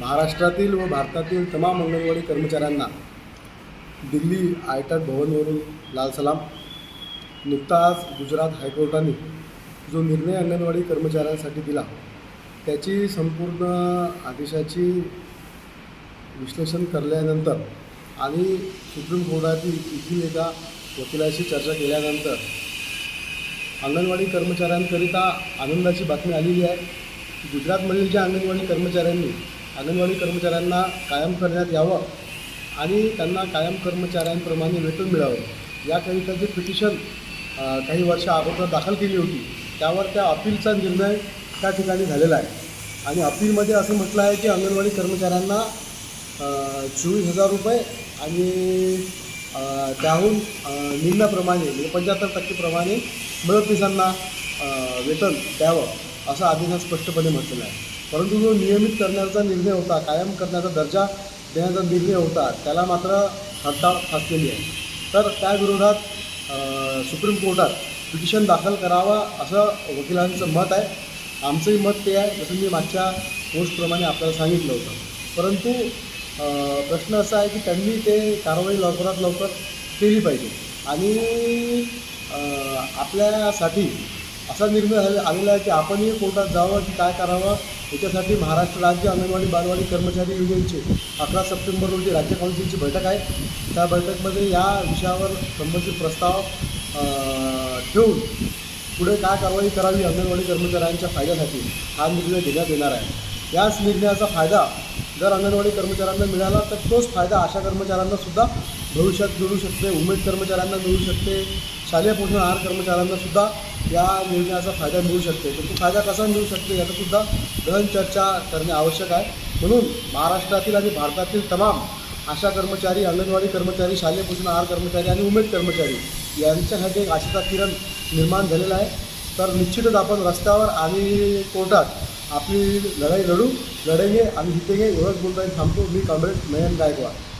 महाराष्ट्रातील व भारतातील तमाम अंगणवाडी कर्मचाऱ्यांना दिल्ली आयटक भवनवरून लाल सलाम. नुकताच गुजरात हायकोर्टाने जो निर्णय अंगणवाडी कर्मचाऱ्यांसाठी दिला त्याची संपूर्ण आदेशाची विश्लेषण करल्यानंतर आणि सुप्रीम कोर्टातील येथील एका वकिलाशी चर्चा केल्यानंतर अंगणवाडी कर्मचाऱ्यांकरिता आनंदाची बातमी आलेली आहे. गुजरातमधील ज्या अंगणवाडी कर्मचाऱ्यांनी अंगणवाडी कर्मचाऱ्यांना कायम करण्यात यावं आणि त्यांना कायम कर्मचाऱ्यांप्रमाणे वेतन मिळावं. याकरिता जे पिटिशन काही वर्ष अगोदर दाखल केली होती त्यावर त्या अपीलचा निर्णय त्या ठिकाणी झालेला आहे. आणि अपीलमध्ये असं म्हटलं आहे की अंगणवाडी कर्मचाऱ्यांना चोवीस हजार रुपये आणि त्याहून निम्म्याप्रमाणे म्हणजे पंच्याहत्तर टक्केप्रमाणे मदतनीसांना वेतन द्यावं असं आदेशात स्पष्टपणे म्हटलेलं आहे. परंतु जो नियमित करण्याचा निर्णय होता कायम करण्याचा दर्जा देण्याचा निर्णय होता त्याला मात्र हरताळ फासलेली आहे. तर त्या विरोधात सुप्रीम कोर्टात पिटिशन दाखल करावा असं वकिलांचं मत आहे. आमचंही मत ते आहे जसं मी मागच्या पोस्टप्रमाणे आपल्याला सांगितलं होतं. परंतु प्रश्न असा आहे की त्यांनी ते कारवाई लवकरात लवकर केली पाहिजे. आणि आपल्यासाठी असा निर्णय आलेला आहे की आपणही कोर्टात जावं की काय करावं याच्यासाठी महाराष्ट्र राज्य अंगणवाडी बालवाडी कर्मचारी युनियनचे अकरा सप्टेंबर रोजी राज्य काउन्सिलची बैठक आहे. त्या बैठकमध्ये या विषयावर संबंधित प्रस्ताव ठेवून पुढे काय कारवाई करावी अंगणवाडी कर्मचाऱ्यांच्या फायद्यासाठी हा निर्णय घेण्यात येणार आहे. याच निर्णयाचा फायदा जर अंगणवाडी कर्मचाऱ्यांना मिळाला तर तोच फायदा आशा कर्मचाऱ्यांना सुद्धा भविष्यात मिळू शकते उमेद कर्मचाऱ्यांना मिळू शकते शालेय पोषण आहार कर्मचाऱ्यांना सुद्धा या निर्णयाचा फायदा मिळू शकते. पण तो फायदा कसा मिळू शकते याचासुद्धा गहन चर्चा करणे आवश्यक आहे. म्हणून महाराष्ट्रातील आणि भारतातील तमाम आशा कर्मचारी अंगणवाडी कर्मचारी शालेय पोषण आहार कर्मचारी आणि उमेद कर्मचारी यांच्यासाठी एक आशेचा किरण निर्माण झालेला आहे. तर निश्चितच आपण रस्त्यावर आणि कोर्टात आपली लढाई लढू लढाई घे आणि जितेंगे एवढंच बोलता थांबतो. मी कॉम्रेड नयन गायकवाड.